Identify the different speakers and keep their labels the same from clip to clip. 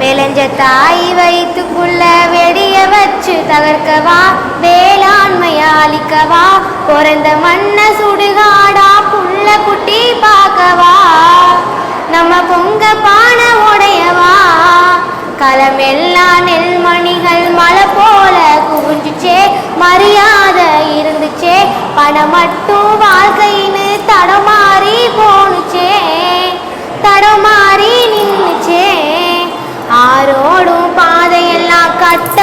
Speaker 1: விளைஞ்ச தாய் வயிற்றுக்குள்ள வெடிய வச்சு தகர்க்கவா வேளாண்மை அழிக்கவா பிறந்த மண்ண சுடுகாடா புள்ள குட்டி பார்க்கவா. நம்ம பொங்க பானை உடையவா களமெல்லாம் நெல்மணிகள் மலை போல குவிஞ்சுச்சே மரியாதை இருந்துச்சே பணம் மட்டும்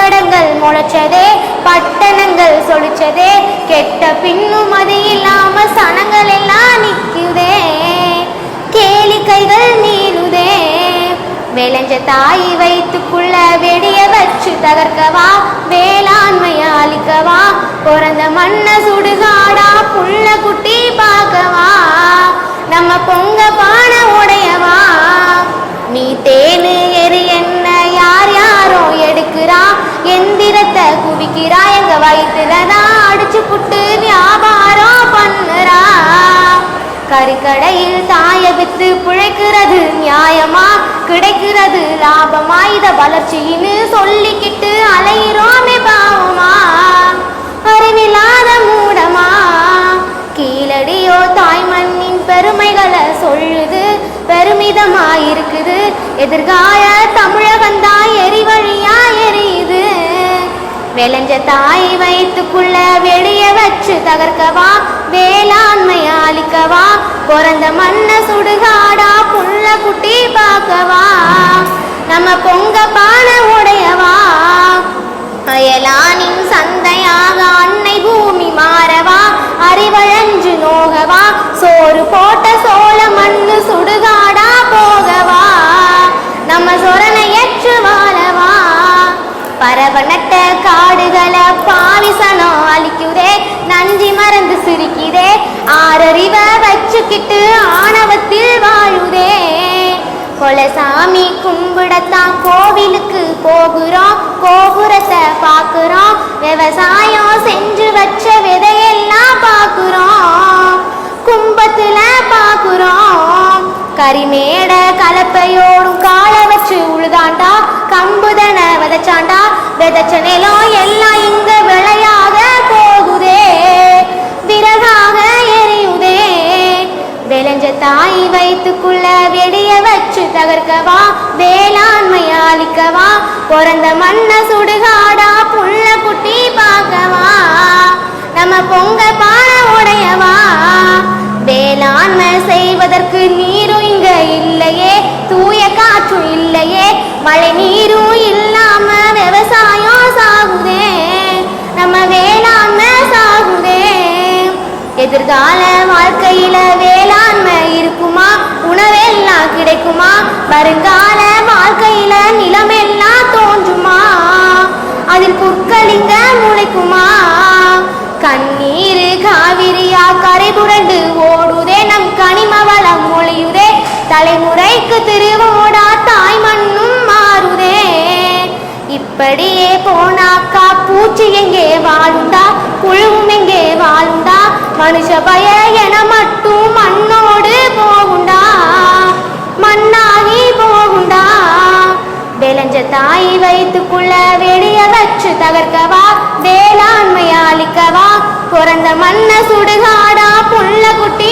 Speaker 1: கட்டடங்கள் முளைச்சதே பட்டணங்கள் சொலிச்சதே கெட்ட பின்னும் அது இல்லாம சனங்கள் எல்லாம் நிக்குதே கேளிக்கைகள் நீளுதே. விளைஞ்ச தாய் வைத்துக்குள்ள வெடிய வச்சு தகர்க்கவா வேளாண்மைய அழிக்கவா பிறந்த மண்ண சுடுகாடா கறிக்கடையில் தாய வித்து பிழைக்கிறது. நியாயமா? கிடைக்கிறது. லாபமா? இத வளர்ச்சின்னு சொல்லிக்கிட்டு அலையிறோமே பாவமா? அறிவில்லாத மூடமா? கீழடியோ தாய் மண்ணின் பெருமைகளை சொல்லுது. பெருமிதமா இருக்குது எதிர்கால தமிழகந்தான் எரிவழியா எரியுது. விளைஞ்ச தாய் வயிற்றுக்குள்ள வெளியே வச்சு தகர்க்கவா? பிறந்த மண்ண சுடுகாடா புள்ள குட்டி பார்க்கவா? நம்ம பொங்க பானை உடையவா? அயலானின் சந்தையாக அன்னை பூமி மாறவா? அறிவழஞ்சு நோகவா? சோறு போட்ட சோள மண்ணு சுடுகாடா போகவா? நம்ம சொரணை ஏற்று வாழவா? பரவ நட்ட காடுகளை பாவிசனம் அழிக்குதே நன்றி மறந்து சிரிக்குதே கொலசாமி கும்பிடத்தான் கோவிலுக்கு போகிறோம் கோபுரத்தை பார்க்குறோம் விவசாயம் செஞ்சு வச்ச விதையெல்லாம் பார்க்குறோம் கும்பத்துல பார்க்குறோம். கரிமேட கலப்பையோடும் காலை வச்சு உழுதாண்டா கம்புதன விதைச்சாண்டா விதைச்ச நிலம் எல்லாம் இங்க விளையாக போகுதே விறகாக எரியுதே. விளைஞ்ச தாய் தகர்க்கவா? வேளாண்மை அழிக்கவா பிறந்த மண்ண சுடுகாடா புள்ள குட்டி பார்க்கவா? நம்ம பொங்க பான உடையவா? வேளாண்மை செய்வதற்கு நீரும் இங்க இல்லையே தூய காற்றும் இல்லையே மழை நீரும் இல்லாம விவசாயம் சாகுதே நம்ம வேளாண்மை சாகுதே. எதிர்கால வாழ்க்கையில வேளாண் கிடைக்குமா? வருங்கால வாழ்க்கையில நிலமெல்லாம் தோன்றுமா? அதில் புற்களிங்க முளைக்குமா? கண்ணீர் காவிரியா கரை புரண்டு ஓடுதே நம் கனிம வளம் மொழியுதே தலைமுறைக்கு திருவோடா தாய் மண்ணும் மாறுதே. இப்படியே போனாக்கா பூச்சி எங்கே வாழுண்டா புழுவும் எங்கே வாழுண்டா மனுஷ பய என மட்டும் உள்ள வெளிய வச்சு தகர்க்கவா வேளாண்மை அழிக்கவா பிறந்த மண்ண சுடுகாடா புள்ள குட்டி